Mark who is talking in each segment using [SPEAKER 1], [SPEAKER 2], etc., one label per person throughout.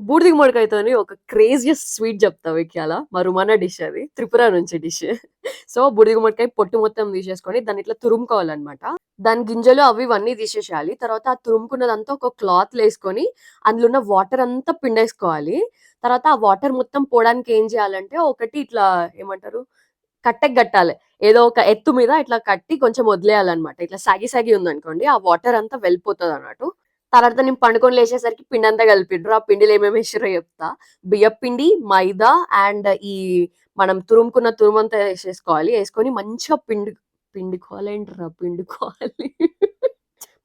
[SPEAKER 1] బూడిది గుమ్మడికాయతోని ఒక craziest sweet చెప్తా విక్యాల. మా రుమానా డిష్ అది. త్రిపుర నుంచి డిష్. సో బూడిది గుమ్మడికాయ పొట్టు మొత్తం తీసేసుకొని దాన్ని ఇట్లా తురుముకోవాలన్నమాట. దాని గింజలు అవి ఇవన్నీ తీసేసేయాలి. తర్వాత ఆ తురుముకున్నదంతా ఒక క్లాత్ వేసుకొని అందులో ఉన్న వాటర్ అంతా పిండేసుకోవాలి. తర్వాత ఆ వాటర్ మొత్తం పోవడానికి ఏం చేయాలంటే ఒకటి ఇట్లా ఏమంటారు? కట్టెకి కట్టాలి. ఏదో ఒక ఎత్తు మీద ఇట్లా కట్టి కొంచెం వదిలేయాలన్నమాట. ఇట్లా సాగి సాగి ఉందనుకోండి ఆ వాటర్ అంతా వెళ్ళిపోతుంది అన్నట్టు తర్వాత నేను పండుకొని లేచేసరికి పిండి అంతా కలిపిండ్రు. ఆ పిండిలో ఏమేమి వేసారో చెప్తా. బియ్యం పిండి మైదా అండ్ ఈ మనం తురుముకున్న తురుమంతా వేసేసుకోవాలి. వేసుకొని మంచిగా పిండి పిండుకోవాలి ఏంట్రా పిండుకోవాలి.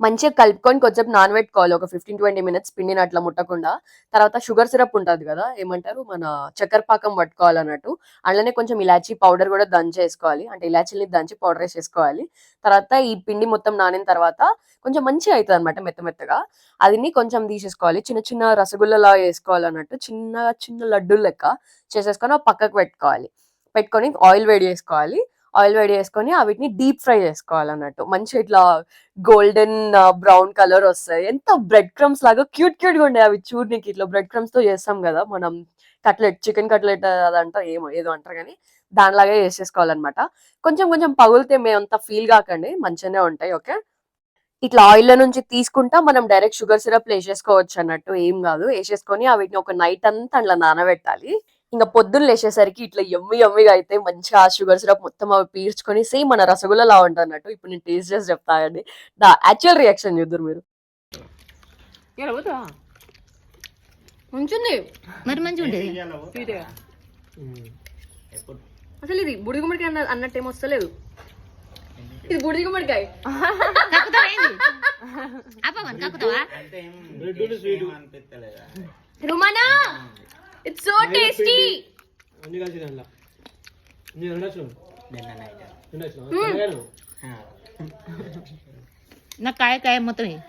[SPEAKER 1] మంచిగా కలుపుకొని కొంచెం నానబెట్టుకోవాలి. ఒక ఫిఫ్టీన్ ట్వంటీ మినిట్స్ పిండిని అట్లా ముట్టకుండా. తర్వాత షుగర్ సిరప్ ఉంటుంది కదా ఏమంటారు? మన చక్కెర పాకం పట్టుకోవాలి అన్నట్టు కొంచెం ఇలాచీ పౌడర్ కూడా దంచేసుకోవాలి అంటే ఇలాచీని దంచి పౌడర్ వేసేసుకోవాలి తర్వాత ఈ పిండి మొత్తం నానిన తర్వాత కొంచెం మంచిగా అవుతుంది అనమాట మెత్త మెత్తగా. అదిని కొంచెం తీసేసుకోవాలి. చిన్న చిన్న రసగుల్లలా వేసుకోవాలన్నట్టు చిన్న చిన్న లడ్డు లెక్క చేసేసుకొని పక్కకు పెట్టుకోవాలి. పెట్టుకొని ఆయిల్ వేడి చేసుకోవాలి. ఆయిల్ వేడి చేసుకొని వీటిని డీప్ ఫ్రై చేసుకోవాలన్నట్టు. మంచి ఇట్లా గోల్డెన్ బ్రౌన్ కలర్ వస్తాయి. ఎంత బ్రెడ్ క్రమ్స్ లాగా క్యూట్ క్యూట్గా ఉండే అవి. చూడనికి ఇట్లా బ్రెడ్ క్రమ్స్తో చేస్తాం కదా మనం కట్లెట్ చికెన్ కట్లెట్ అదంటారు ఏమో ఏదో అంటారు కానీ దానిలాగే చేసేసుకోవాలన్నమాట. కొంచెం కొంచెం పగులితే మేము అంత ఫీల్ కాకండి మంచిగానే ఉంటాయి ఓకే? ఇట్లా ఆయిల్ నుంచి తీసుకుంటా మనం డైరెక్ట్ షుగర్ సిరప్ వేసేసుకోవచ్చు అన్నట్టు ఏం కాదు. వేసేసుకొని వీటిని ఒక నైట్ అంతా అట్లా నానబెట్టాలి. ఇంకా పొద్దున్న లేచేసరికి ఇట్లా ఎమ్మి ఎమ్మిగా అయితే మంచిగా షుగర్ సిరప్ మొత్తం అవి పీల్చుకొని సేమ్ మన రసగుల్లా ఉంటుంది అన్నట్టు. ఇప్పుడు నేను టేస్ట్ చేసి చెప్తానండి నా యాక్చువల్ రియాక్షన్ చూద్దరు మీరు. ఉంచుంది
[SPEAKER 2] మరి మంచిగా ఉంటుంది
[SPEAKER 1] అసలు ఇది బుడి గుమ్మడికాయ అన్న అన్నట్టు ఏం వస్తలేదు ఇది బుడి గుమ్మడికాయ. రుమానా? ఇట్స్ సో టేస్టీ
[SPEAKER 3] అన్ని కలిసి దాంట్లో నేను ఉండొచ్చు
[SPEAKER 4] నిన్న నైట్
[SPEAKER 3] ఉండొచ్చు
[SPEAKER 4] ఆ.
[SPEAKER 2] నాకు కాయ కాయ మొత్తం ఇయ్యి.